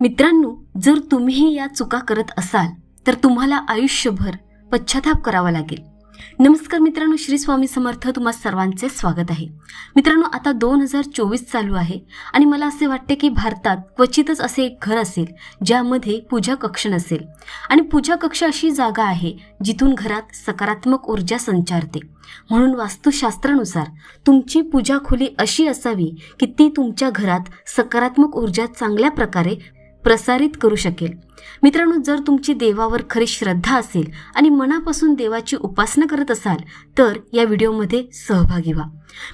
मित्रांनो जर तुम्हीही या चुका करत असाल तर तुम्हाला आयुष्यभर पश्चाताप करावा लागेल. नमस्कार मित्रांनो श्री स्वामी समर्थ तुम्हा सर्वांचे स्वागत आहे. मित्रांनो आता दोन हजार चोवीस चालू आहे आणि मला असे वाटते की भारतात क्वचितच असे एक घर असेल ज्यामध्ये पूजा कक्ष नसेल. आणि पूजा कक्ष अशी जागा आहे जिथून घरात सकारात्मक ऊर्जा संचारते. म्हणून वास्तुशास्त्रानुसार तुमची पूजा खोली अशी असावी की ती तुमच्या घरात सकारात्मक ऊर्जा चांगल्या प्रकारे प्रसारित करू शकेल. मित्रांनो जर तुमची देवावर खरी श्रद्धा असेल आणि मनापासून देवाची उपासना करत असाल तर या व्हिडिओमध्ये सहभागी व्हा.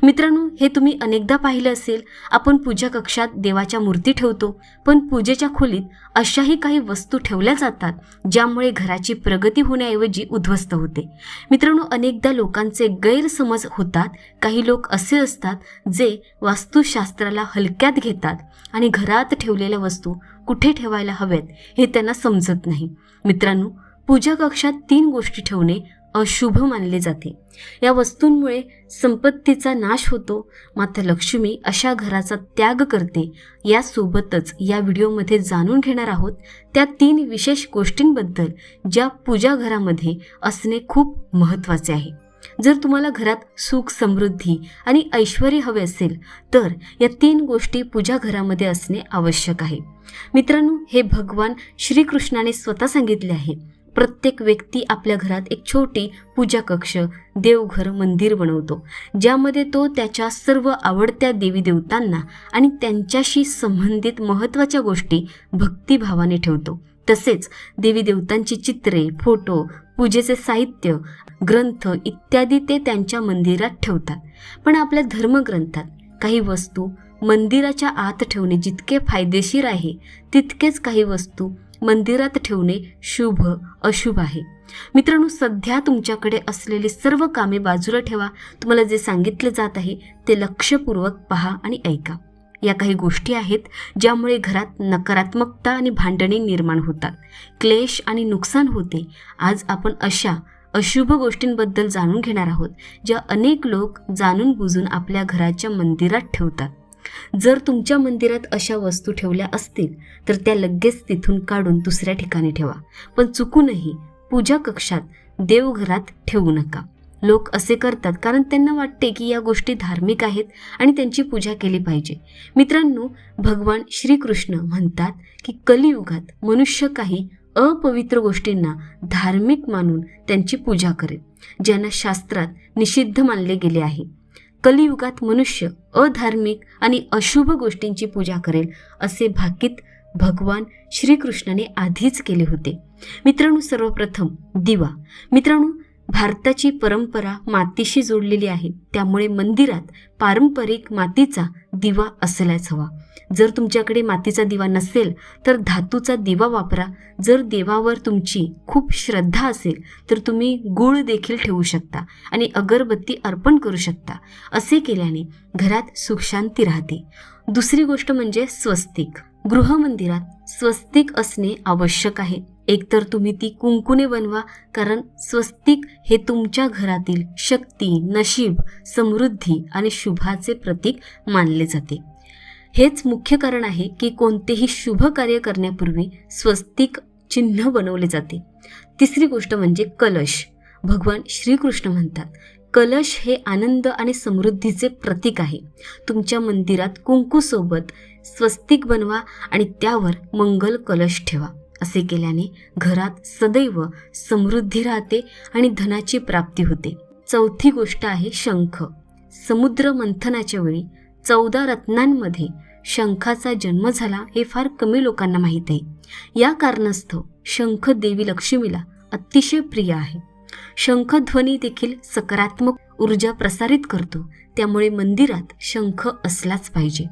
मित्रांनो हे तुम्ही अनेकदा पाहिलं असेल आपण पूजा कक्षात देवाच्या मूर्ती ठेवतो पण पूजेच्या खोलीत अशाही काही वस्तू ठेवल्या जातात ज्यामुळे घराची प्रगती होण्याऐवजी उद्ध्वस्त होते. मित्रांनो अनेकदा लोकांचे गैरसमज होतात काही लोक असे असतात जे वास्तुशास्त्राला हलक्यात घेतात आणि घरात ठेवलेल्या वस्तू कुठे ठेवायला हव्यात हे त्यांना समजत नाही. मित्रांनो पूजा कक्षात तीन गोष्टी ठेवणे अशुभ मानले जाते. या वस्तूंमुळे संपत्तीचा नाश होतो. मात्र लक्ष्मी अशा घराचा त्याग करते. यासोबतच या व्हिडिओमध्ये जाणून घेणार आहोत त्या तीन विशेष गोष्टींबद्दल ज्या पूजा घरामध्ये असणे खूप महत्त्वाचे आहे. जर तुम्हाला घरात सुख समृद्धी आणि ऐश्वर हवे असेल तर या तीन गोष्टी पूजा घरामध्ये असणे आवश्यक आहे. मित्रांनो हे भगवान श्रीकृष्णाने स्वतः सांगितले आहे. प्रत्येक व्यक्ती आपल्या घरात एक छोटी पूजा कक्ष देवघर मंदिर बनवतो ज्यामध्ये तो त्याच्या सर्व आवडत्या देवी देवतांना आणि त्यांच्याशी संबंधित महत्त्वाच्या गोष्टी भक्तिभावाने ठेवतो. तसेच देवी देवतांची चित्रे फोटो पूजेचे साहित्य ग्रंथ इत्यादी ते त्यांच्या मंदिरात ठेवतात. पण आपल्या धर्मग्रंथात काही वस्तू मंदिराच्या आत ठेवणे जितके फायदेशीर आहे तितकेच काही वस्तू मंदिरात ठेवणे शुभ अशुभ आहे. मित्रांनो सध्या तुमच्याकडे असलेली सर्व कामे बाजूला ठेवा. तुम्हाला जे सांगितले जात आहे ते लक्षपूर्वक पहा आणि ऐका. या काही गोष्टी आहेत ज्यामुळे घरात नकारात्मकता आणि भांडणे निर्माण होतात. क्लेश आणि नुकसान होते. आज आपण अशा अशुभ गोष्टींबद्दल जाणून घेणार आहोत ज्या अनेक लोक जाणून बुजून आपल्या घराच्या मंदिरात ठेवतात. जर तुमच्या मंदिरात अशा वस्तू ठेवल्या असतील तर त्या लगेच तिथून काढून दुसऱ्या ठिकाणी ठेवा. पण चुकूनही पूजा कक्षात देवघरात ठेवू नका. लोक असे करतात कारण त्यांना वाटते की या गोष्टी धार्मिक आहेत आणि त्यांची पूजा केली पाहिजे. मित्रांनो भगवान श्रीकृष्ण म्हणतात की कलियुगात मनुष्य काही अपवित्र गोष्टींना धार्मिक मानून त्यांची पूजा करेल ज्यांना शास्त्रात निषिद्ध मानले गेले आहे. कलियुगात मनुष्य अधार्मिक आणि अशुभ गोष्टींची पूजा करेल असे भाकीत भगवान श्रीकृष्णाने आधीच केले होते. मित्रांनो सर्वप्रथम दिवा. मित्रांनो भारताची परंपरा मातीशी जोडलेली आहे. त्यामुळे मंदिरात पारंपरिक मातीचा दिवा असल्याच हवा. जर तुमच्याकडे मातीचा दिवा नसेल तर धातूचा दिवा वापरा. जर देवावर तुमची खूप श्रद्धा असेल तर तुम्ही गुळ देखील ठेवू शकता आणि अगरबत्ती अर्पण करू शकता. असे केल्याने घरात सुखशांती राहते. दुसरी गोष्ट म्हणजे स्वस्तिक. गृहमंदिरात स्वस्तिक असणे आवश्यक आहे. एकतर तुम्ही ती कुंकुने बनवा कारण स्वस्तिक हे तुमच्या घरातील शक्ती नशीब समृद्धी आणि शुभाचे प्रतीक मानले जाते. हेच मुख्य कारण आहे की कोणतेही शुभ कार्य करण्यापूर्वी स्वस्तिक चिन्ह बनवले जाते. तिसरी गोष्ट म्हणजे कलश. भगवान श्रीकृष्ण म्हणतात कलश हे आनंद आणि समृद्धीचे प्रतीक आहे. तुमच्या मंदिरात कुंकूसोबत स्वस्तिक बनवा आणि त्यावर मंगल कलश ठेवा. असे केल्याने घरात सदैव समृद्धी राहते आणि धनाची प्राप्ती होते. चौथी गोष्ट आहे शंख. समुद्र मंथनाच्या वेळी चौदा रत्नांमध्ये शंखाचा जन्म झाला हे फार कमी लोकांना माहीत आहे. या कारणास्तव शंख देवी लक्ष्मीला अतिशय प्रिय आहे. शंखध्वनी देखील सकारात्मक ऊर्जा प्रसारित करतो त्यामुळे मंदिरात शंख असलाच पाहिजे.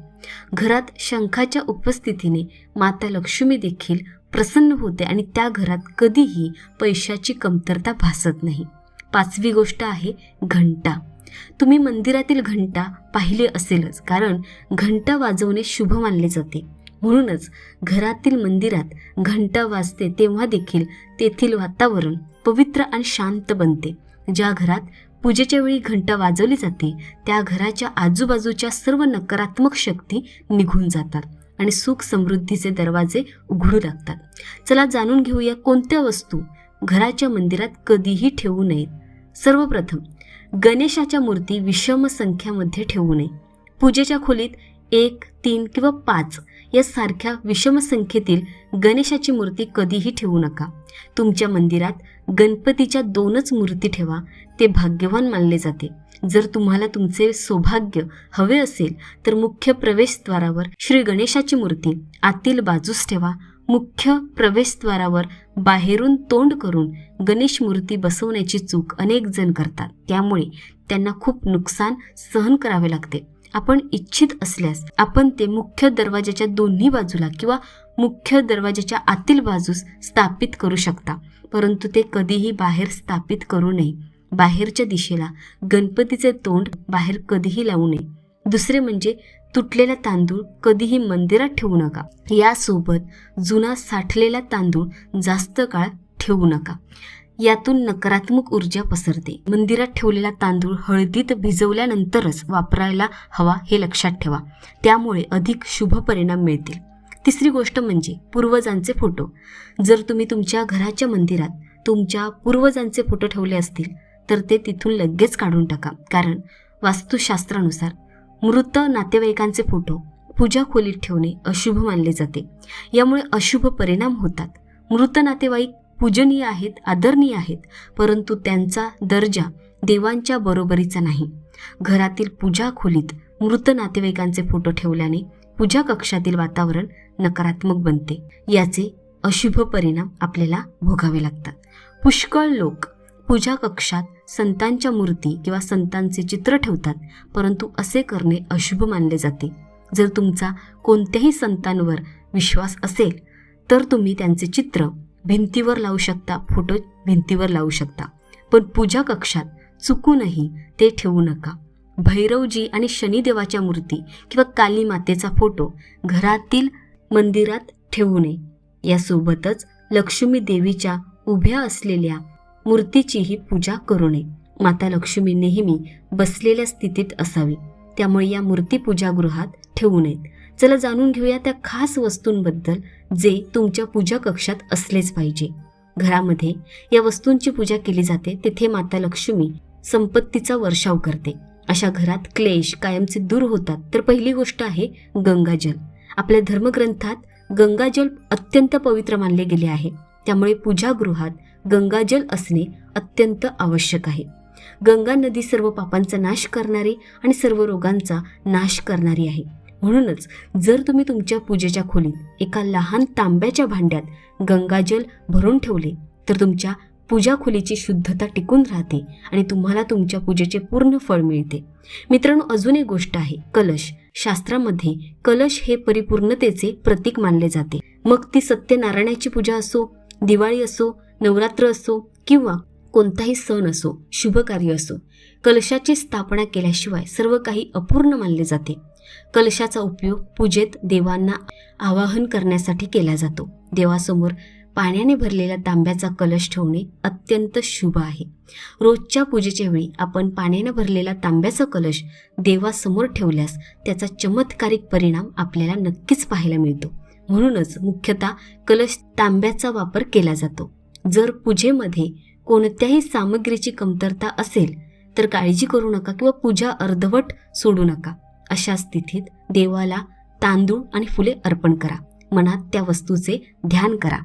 घरात शंखाच्या उपस्थितीने माता लक्ष्मी देखील प्रसन्न होते आणि त्या घरात कधीही पैशाची कमतरता भासत नाही. पाचवी गोष्ट आहे घंटा. तुम्ही मंदिरातील घंटा पाहिले असेलच कारण घंटा वाजवणे शुभ मानले जाते. म्हणूनच घरातील मंदिरात घंटा वाजते तेव्हा देखील तेथील वातावरण पवित्र आणि शांत बनते. ज्या घरात पूजेच्या वेळी घंटा वाजवली जाते त्या घराच्या आजूबाजूच्या सर्व नकारात्मक शक्ती निघून जातात. आणि सुख समृद्धीचे दरवाजे उघडू लागतात. चला जाणून घेऊया कोणत्या वस्तू घराच्या मंदिरात कधीही ठेवू नयेत. सर्वप्रथम गणेशाच्या मूर्ती विषम संख्यामध्ये ठेवू नये. पूजेच्या खोलीत एक तीन किंवा पाच यासारख्या विषम संख्येतील गणेशाची मूर्ती कधीही ठेवू नका. तुमच्या मंदिरात गणपतीच्या दोनच मूर्ती ठेवा ते भाग्यवान मानले जाते. जर तुम्हाला तुमचे सौभाग्य हवे असेल तर मुख्य प्रवेशद्वारावर श्री गणेशाची मूर्ती आतील बाजूस ठेवा. मुख्य प्रवेशद्वारावर बाहेरून तोंड करून गणेश मूर्ती बसवण्याची चूक अनेक जण करतात. त्यामुळे त्यांना खूप नुकसान सहन करावे लागते. आपण इच्छित असल्यास आपण ते मुख्य दरवाजाच्या दोन्ही बाजूला किंवा मुख्य दरवाजाच्या आतील बाजूस स्थापित करू शकता परंतु ते कधीही बाहेर स्थापित करू नये. बाहेरच्या दिशेला गणपतीचे तोंड बाहेर कधीही लावू नये. दुसरे म्हणजे तुटलेला तांदूळ कधीही मंदिरात ठेवू नका. यासोबत जुना साठलेला तांदूळ जास्त काळ ठेवू नका. यातून नकारात्मक ऊर्जा पसरते. मंदिरात ठेवलेला तांदूळ हळदीत भिजवल्यानंतरच वापरायला हवा हे लक्षात ठेवा. त्यामुळे अधिक शुभ परिणाम मिळतील. तिसरी गोष्ट म्हणजे पूर्वजांचे फोटो. जर तुम्ही तुमच्या घराच्या मंदिरात तुमच्या पूर्वजांचे फोटो ठेवले असतील तर ते तिथून लगेच काढून टाका. कारण वास्तुशास्त्रानुसार मृत नातेवाईकांचे फोटो पूजा खोलीत ठेवणे अशुभ मानले जाते. यामुळे अशुभ परिणाम होतात. मृत नातेवाईक पूजनीय आहेत आदरणीय आहेत परंतु त्यांचा दर्जा देवांच्या बरोबरीचा नाही. घरातील पूजा खोलीत मृत नातेवाईकांचे फोटो ठेवल्याने पूजा कक्षातील वातावरण नकारात्मक बनते. याचे अशुभ परिणाम आपल्याला भोगावे लागतात. पुष्कळ लोक पूजा कक्षात संतांच्या मूर्ती किंवा संतांचे चित्र ठेवतात परंतु असे करणे अशुभ मानले जाते. जर तुमचा कोणत्याही संतांवर विश्वास असेल तर तुम्ही त्यांचे चित्र भिंतीवर लावू शकता फोटो भिंतीवर लावू शकता. पण पूजा कक्षात चुकूनही ते ठेवू नका. भैरवजी आणि शनिदेवाच्या मूर्ती किंवा काली मातेचा फोटो घरातील मंदिरात ठेवू नये. यासोबतच लक्ष्मी देवीच्या उभ्या असलेल्या मूर्तीचीही पूजा करू नये. माता लक्ष्मी नेहमी बसलेल्या स्थितीत असावी. त्यामुळे या मूर्ती पूजागृहात ठेवू नयेत. चला जाणून घेऊया त्या खास वस्तूंबद्दल जे तुमच्या पूजा कक्षात असलेच पाहिजे. घरामध्ये या वस्तूंची पूजा केली जाते तेथे माता लक्ष्मी संपत्तीचा वर्षाव करते. अशा घरात क्लेश कायमचे दूर होतात. तर पहिली गोष्ट आहे गंगाजल. आपल्या धर्मग्रंथात गंगाजल अत्यंत पवित्र मानले गेले आहे. त्यामुळे पूजागृहात गंगाजल असणे अत्यंत आवश्यक आहे. गंगा नदी सर्व पापांचा नाश करणारी आणि सर्व रोगांचा नाश करणारी आहे. म्हणूनच जर तुम्ही तुमच्या पूजेच्या खोलीत एका लहान तांब्याच्या भांड्यात गंगाजल भरून ठेवले तर तुमच्या पूजा खोलीची शुद्धता टिकून राहते आणि तुम्हाला तुमच्या पूजेचे पूर्ण फळ मिळते. मित्रांनो अजून एक गोष्ट आहे कलश. शास्त्रामध्ये कलश हे परिपूर्णतेचे प्रतीक मानले जाते. मग ती सत्यनारायणाची पूजा असो दिवाळी असो नवरात्र असो किंवा कोणताही सण असो शुभ कार्य असो कलशाची स्थापना केल्याशिवाय सर्व काही अपूर्ण मानले जाते. कलशाचा उपयोग पूजेत देवांना आवाहन करण्यासाठी केला जातो. देवासमोर पाण्याने भरलेला तांब्याचा कलश ठेवणे अत्यंत शुभ आहे. रोजच्या पूजेच्या वेळी आपण पाण्याने भरलेला तांब्याचा कलश देवासमोर ठेवल्यास त्याचा चमत्कारिक परिणाम आपल्याला नक्कीच पाहायला मिळतो. म्हणूनच मुख्यतः कलश तांब्याचा वापर केला जातो. जर पूजेमध्ये कोणत्याही सामग्रीची कमतरता असेल तर काळजी करू नका किंवा पूजा अर्धवट सोडू नका. अशा स्थितीत देवाला तांदूळ आणि फुले अर्पण करा. मनात त्या वस्तूचे ध्यान करा.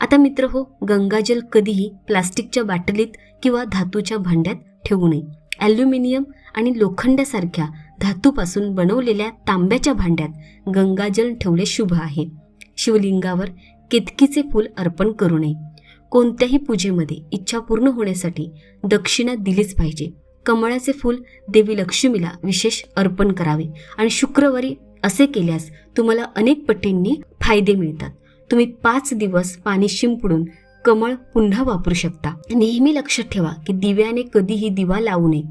आता मित्र हो गंगाजल कधीही प्लास्टिकच्या बाटलीत किंवा धातूच्या भांड्यात ठेवू नये. ॲल्युमिनियम आणि लोखंडासारख्या धातूपासून बनवलेल्या तांब्याच्या भांड्यात गंगाजल ठेवले शुभ आहे. शिवलिंगावर केतकीचे फूल अर्पण करू नये. कोणत्याही पूजेमध्ये इच्छा पूर्ण होण्यासाठी दक्षिणा दिलीच पाहिजे. कमळाचे फूल देवी लक्ष्मीला विशेष अर्पण करावे आणि शुक्रवारी असे केल्यास तुम्हाला अनेक पटींनी फायदे मिळतात. तुम्ही पाच दिवस पाणी शिंपडून कमळ पुन्हा वापरू शकता. नेहमी लक्षात ठेवा की दिव्याने कधीही दिवा लावू नये.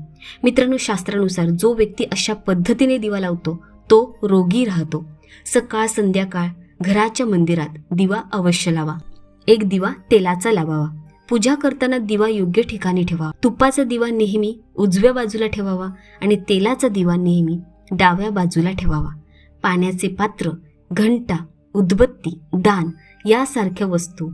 मित्रांनो शास्त्रानुसार जो व्यक्ती अशा पद्धतीने दिवा लावतो तो रोगी राहतो. सकाळ संध्याकाळ घराच्या मंदिरात दिवा अवश्य लावा. एक दिवा तेलाचा लावावा. पूजा करताना दिवा योग्य ठिकाणी ठेवा तुपाचा दिवा नेहमी उजव्या बाजूला ठेवावा आणि तेलाचा दिवा नेहमी डाव्या बाजूला ठेवावा. पाण्याचे पात्र घंटा उदबत्ती दान यासारख्या वस्तू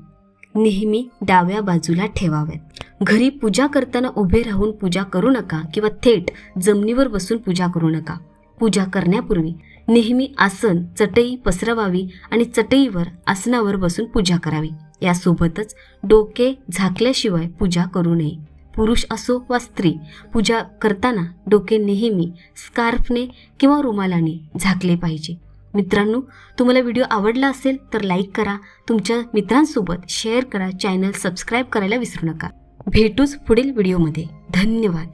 नेहमी डाव्या बाजूला ठेवाव्यात. घरी पूजा करताना उभे राहून पूजा करू नका किंवा थेट जमिनीवर बसून पूजा करू नका. पूजा करण्यापूर्वी नेहमी आसन चटई पसरवावी आणि चटईवर आसनावर बसून पूजा करावी. यासोबतच डोके झाकल्याशिवाय पूजा करू नये. पुरुष असो वा स्त्री पूजा करताना डोके नेहमी स्कार्फने किंवा रुमालाने झाकले पाहिजे. मित्रांनो तुम्हाला व्हिडिओ आवडला असेल तर लाईक करा. तुमच्या मित्रांसोबत शेअर करा. चॅनल सबस्क्राईब करायला विसरू नका. भेटूच पुढील व्हिडिओमध्ये. धन्यवाद.